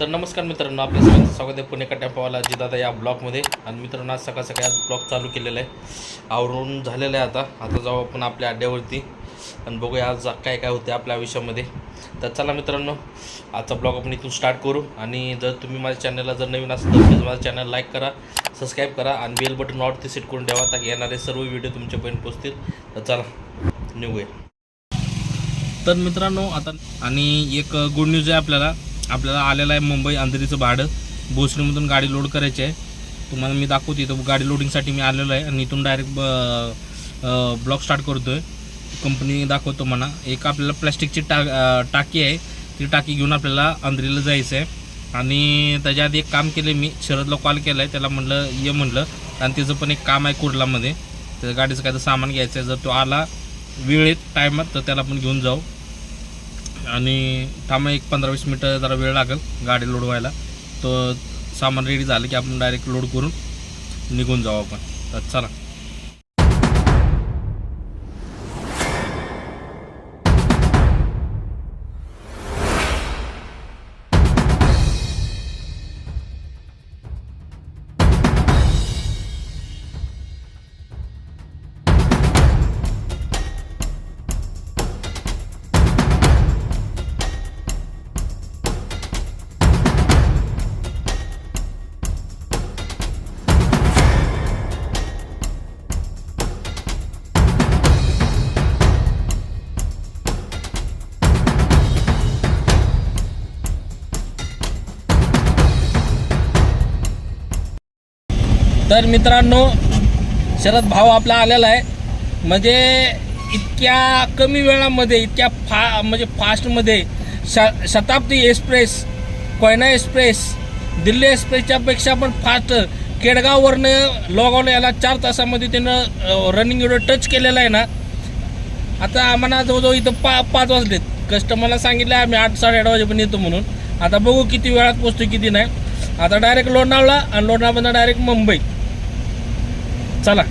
तर नमस्कार मित्रांनो आपल्या सगळ्यांचं स्वागत आहे पुणे कट्ट्यापावाला दादा या ब्लॉगमध्ये. आणि मित्रांनो आज सकाळ सकाळी आज ब्लॉग चालू केलेला आहे. आवरून झालेलं आहे आता. आता जाऊ आपण आपल्या अड्ड्यावरती आणि बघूया आज काय काय होते आपल्या आयुष्यामध्ये. तर चला मित्रांनो आजचा ब्लॉग आपण इथून स्टार्ट करू. आणि जर तुम्ही माझ्या चॅनलला जर नवीन असाल तर प्लीज माझं चॅनल लाईक करा सबस्क्राईब करा आणि बेल बटन ऑटती सेट करून ठेवा ताकी येणारे सर्व व्हिडिओ तुमच्यापर्यंत पोचतील तर चला निघूया. तर मित्रांनो आता आणि एक गुड न्यूज आहे आपल्याला. आपल्याला आलेलं आहे मुंबई अंधेरीचं भाडं. भोसरीमधून गाडी लोड करायची आहे. तुम्हाला मी दाखवते इथं गाडी लोडिंगसाठी मी आलेलो आहे आणि इथून डायरेक्ट ब्लॉक स्टार्ट करतो आहे कंपनी दाखवतो म्हणा. एक आपल्याला प्लॅस्टिकची टा टाकी आहे. ती टाकी घेऊन आपल्याला अंधेरीला जायचं आहे आणि त्याच्या आधी एक काम केलं मी. शरदला कॉल केला आहे त्याला म्हणलं ये म्हणलं. आणि त्याचं पण एक काम आहे कुर्लामध्ये. त्याच्या गाडीचं काय तर सामान घ्यायचं आहे जर तो आला वेळेत टायमात तर त्याला आपण घेऊन जाऊ. आणि थांबा एक पंधरा वीस मिनटं जरा वेळ लागेल गाडी लोड व्हायला. तर सामान रेडी झालं की आपण डायरेक्ट लोड करून निघून जाऊ आपण. तर चला. तर मित्रांनो शरद भाव आपला आलेला आहे. म्हणजे इतक्या कमी वेळामध्ये इतक्या फा म्हणजे फास्टमध्ये श शताब्दी एक्सप्रेस कोयना एक्सप्रेस दिल्ली एक्सप्रेसच्यापेक्षा पण फास्ट केडगाववरनं लॉगआउट याला चार तासामध्ये त्यानं रनिंग एवढं टच केलेलं आहे ना. आता आम्हाला जवळजवळ इथं पा पाच वाजलेत. कस्टमरला सांगितलं आम्ही आठ साडेआठ वाजेपर्यंत येतो म्हणून. आता बघू किती वेळात पोचतो किती नाही. आता डायरेक्ट लोणावळा आणि लोणावळा डायरेक्ट मुंबई. चला.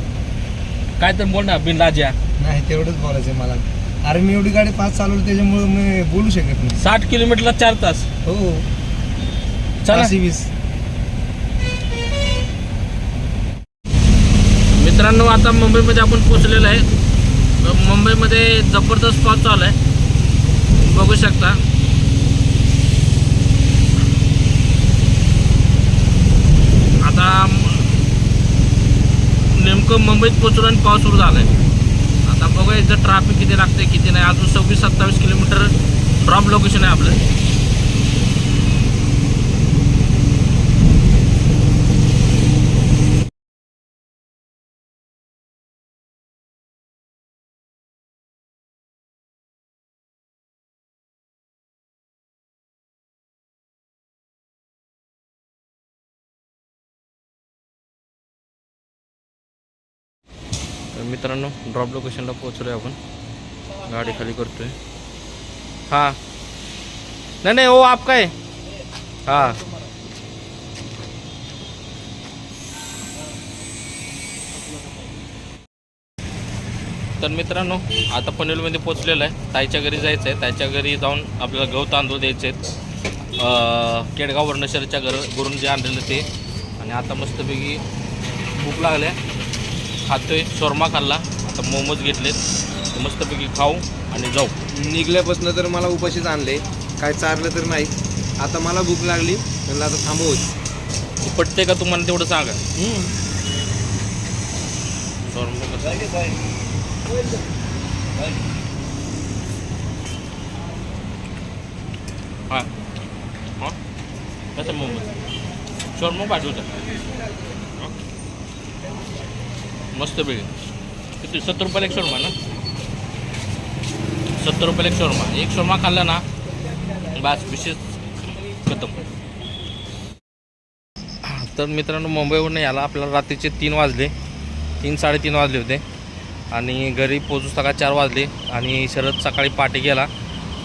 काय तर बोल ना बिन राजा नाही तेवढंच बोलायचं मला. अरे मी एवढी गाडी पाच चालवली त्याच्यामुळे मी बोलू शकत नाही. साठ किलोमीटरला चार तास. हो. चला. पाचशे वीस. मित्रांनो आता मुंबईमध्ये आपण पोचलेलो आहे. मुंबईमध्ये जबरदस्त पाऊस चालू आहे. बघू शकता आता नेमकं मुंबईत पोचलो आणि पाऊस सुरू झाला आहे आता बघूया इथं ट्रॅफिक किती लागते किती नाही. अजून सव्वीस सत्तावीस किलोमीटर ड्रॉप लोकेशन आहे आपलं. तर मित्रांनो ड्रॉप लोकेशनला पोहोचलो आहे आपण. गाडी खाली करतोय. हां. नाही नाही ओ आप काय? हां. तर मित्रांनो आता पनवेलमध्ये पोचलेलं आहे. ताईच्या घरी जायचं आहे. ताईच्या घरी जाऊन आपल्याला गहू तांदूळ द्यायचे आहेत. केडगाव वर्णशरच्या घर घरून जे आणलेलं ते. आणि आता मस्तपैकी भूक लागल्या खातोय शोरमा खाल्ला. आता मोमोज घेतलेत. मस्तपैकी खाऊ आणि जाऊ. निघल्यापासून तर मला उपाशीच आणले. काय चारलं तर नाही. आता मला भूक लागली. म्हणलं आता थांबवच पटते का तुम्हाला तेवढं सांगा? हां. हां? कसं मोमोज? शोरमा पाठवतं मस्त मस्तपैकी किती? सत्तर रुपयाला एक शोरमा ना? सत्तर रुपयाला एक शोरमा. एक शोरमा खाल्ला ना बास विशेष खतम. तर मित्रांनो मुंबईवरून याला आपल्याला रात्रीचे तीन वाजले. तीन साडेतीन वाजले होते. आणि घरी पोचू सकाळ चार वाजले. आणि शरद सकाळी पाठी गेला.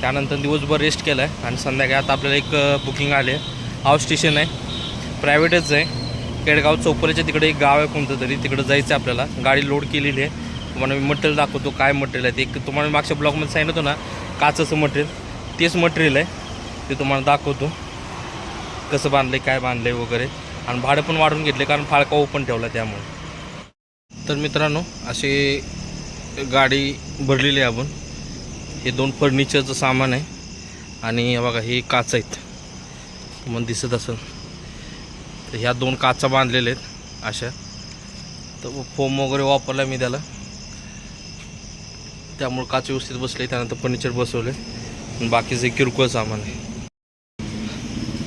त्यानंतर दिवसभर रेस्ट केला आहे आणि संध्याकाळी आता आपल्याला एक बुकिंग आले. हाऊस स्टेशन आहे. प्रायव्हेटच आहे. केडगाव चौपऱ्याच्या तिकडे एक गाव आहे कोणतं तरी तिकडं जायचं आहे आपल्याला. गाडी लोड केलेली आहे. तुम्हाला मी मटेरियल दाखवतो काय मटेरियल आहे ते. एक तुम्हाला मागच्या ब्लॉगमध्ये सांगितलं ना काचचं मटेरियल तेच मटेरियल आहे. ते तुम्हाला दाखवतो. कसं बांधलं काय बांधलं वगैरे. आणि भाडं पण वाढून घेतले कारण फाळका ओपन ठेवला त्यामुळे. तर मित्रांनो अशी गाडी भरलेली आहे आपण. हे दोन फर्निचरचं सामान आहे. आणि बघा हे काच आहेत. तुम्हाला दिसत असेल. तर ह्या दोन काचा बांधलेल्या आहेत अशा. तर फोम वगैरे वापरला मी त्याला. त्यामुळे काच व्यवस्थित बसले त्यानंतर फर्निचर बसवले. आणि बाकीचे किरकोळ सामान आहे.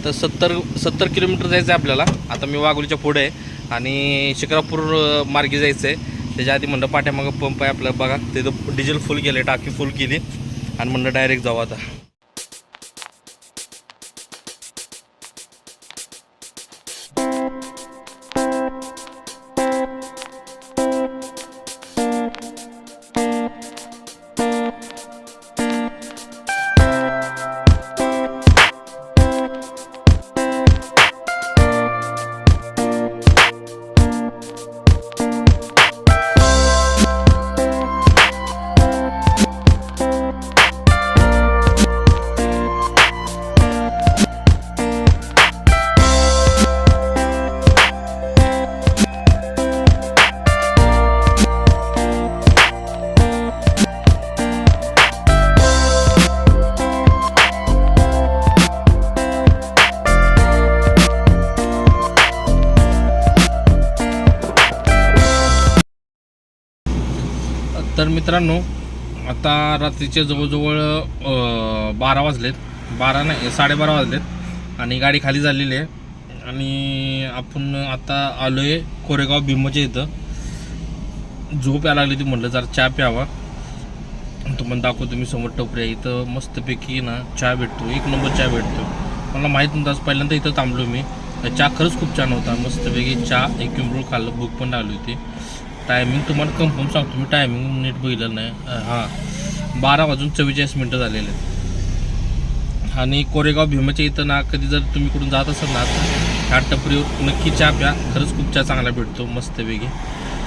तर सत्तर सत्तर किलोमीटर जायचं आहे आपल्याला. आता मी वाघोलीच्या पुढे आहे. आणि शिक्रापूर मार्गे जायचं आहे त्याच्या आधी म्हणलं पाठ्यामागं पंप आहे आपलं. बघा तिथं डिझेल फुल केलं टाकी फुल केली. आणि म्हणलं डायरेक्ट जाऊ आता. मित्रांनो आता रात्रीचे जवळजवळ बारा वाजलेत. बारा नाही साडेबारा वाजलेत. आणि गाडी खाली झालेली आहे. आणि आपण आता आलो आहे कोरेगाव भीमच्या इथं. झोप यायला लागली ती म्हटलं जरा चहा प्यावा. तुम्हाला दाखवतो मी समोर टोपऱ्या. इथं मस्तपैकी ना चहा भेटतो. एक नंबर चहा भेटतो. मला माहीत नव्हतं आज पहिल्यांदा इथं थांबलो मी. चहा खरंच खूप छान होता. मस्तपैकी चहा एक किंबरूळ खाल्लं भूक पण लागली होती. टायमिंग तुम्हाला कन्फर्म सांगतो मी टायमिंग नीट बघितलं नाही. हां. बारा वाजून चव्वेचाळीस मिनटं झालेले आहेत. आणि कोरेगाव भीमाच्या इथं ना कधी जर तुम्ही कुठून जात असाल ना ह्या टपरीवर नक्की चहा प्या. खरंच खूप चहा चांगला भेटतो मस्तपैकी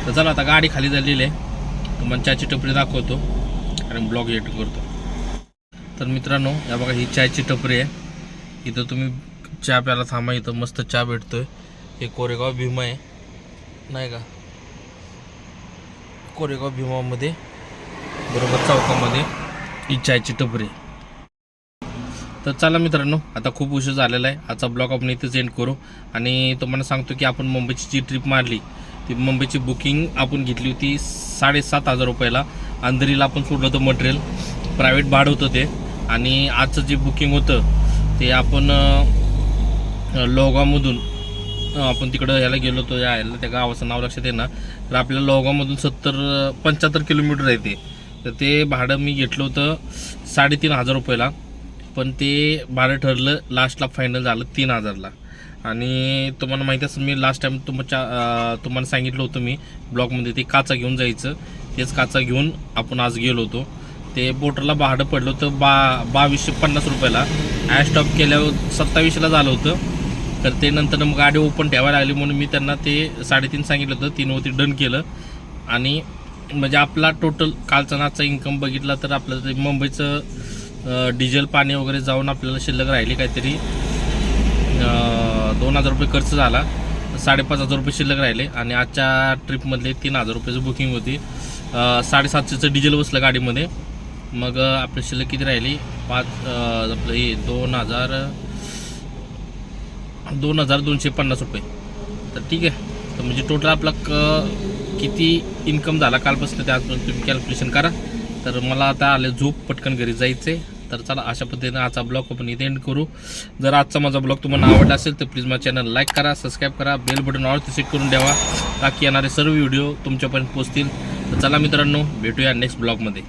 तर चला आता गाडी खाली झालेली आहे. तुम्हाला चहाची टपरी दाखवतो. आणि ब्लॉग एडिट करतो. तर मित्रांनो या बघा ही चहाची टपरी आहे. इथं तुम्ही चहा प्यायला थांबा इथं मस्त चहा भेटतोय. हे कोरेगाव भीमा आहे. नाही का? कोरेगाव भीमामध्ये बरोबर चौकामध्ये ही चायची टपरी. तर चला मित्रांनो आता खूप उशीर झालेला आहे. आजचा ब्लॉग आपण इथेच एंड करू. आणि तुम्हाला सांगतो की आपण मुंबईची जी ट्रिप मारली ती मुंबईची बुकिंग आपण घेतली होती साडेसात हजार रुपयाला. अंधेरीला आपण सोडलं होतं मटेरियल प्रायव्हेट भाडं होतं ते. आणि आजचं जे बुकिंग होतं ते आपण लोगामधून आपण तिकडं ह्याला गेलो होतो यायला त्या गावाचं नाव लक्षात येणार तर आपल्या लोगामधून सत्तर पंच्याहत्तर किलोमीटर आहे ते. तर ते भाडं मी घेतलं होतं साडेतीन हजार रुपयाला. पण ते भाडं ठरलं लास्टला फायनल झालं तीन हजारला. आणि तुम्हाला माहिती असेल मी लास्ट टाइम तुमच्या तुम्हाला सांगितलं होतं मी ब्लॉगमध्ये ते काचा घेऊन जायचं. तेच काचा घेऊन आपण आज गेलो होतो. ते बोटरला भाडं पडलं होतं बा बावीसशे पन्नास रुपयाला. ॲश स्टॉप केल्यावर सत्तावीसला झालं होतं. तर ते नंतर मग गाडी ओपन ठेवायला लागली म्हणून मी त्यांना ते साडेतीन सांगितलं होतं तीनवरती डन केलं. आणि म्हणजे आपला टोटल कालचा नाचा इन्कम बघितला तर आपलं ते मुंबईचं डिझेल पाणी वगैरे जाऊन आपल्याला शिल्लक राहिली काहीतरी दोन हजार रुपये खर्च झाला. साडेपाच हजार रुपये शिल्लक राहिले आणि आजच्या ट्रिपमधले तीन हजार रुपयाचं बुकिंग होती. साडेसातशेचं डिझेल बसलं गाडीमध्ये. मग आपलं आपली शिल्लक किती राहिली? पाच आपलं हे दोन हजार दोन हजार दोनशे पन्नास रुपये. तर ठीक आहे. तर म्हणजे टोटल आपला क किती इन्कम झाला कालपासून ते आजपर्यंत तुम्ही कॅल्क्युलेशन करा. तर मला आता आले झोप पटकन घरी जायचं आहे तर चला अशा पद्धतीनं आजचा ब्लॉग आपण इथे एंड करू. जर आजचा माझा ब्लॉग तुम्हाला आवडला असेल तर प्लीज माझ्या चॅनल लाईक करा सबस्क्राईब करा बेल बटन ऑल सेट करून द्यावा ताकी येणारे सर्व व्हिडिओ तुमच्यापर्यंत पोहोचतील. तर चला मित्रांनो भेटूया नेक्स्ट ब्लॉगमध्ये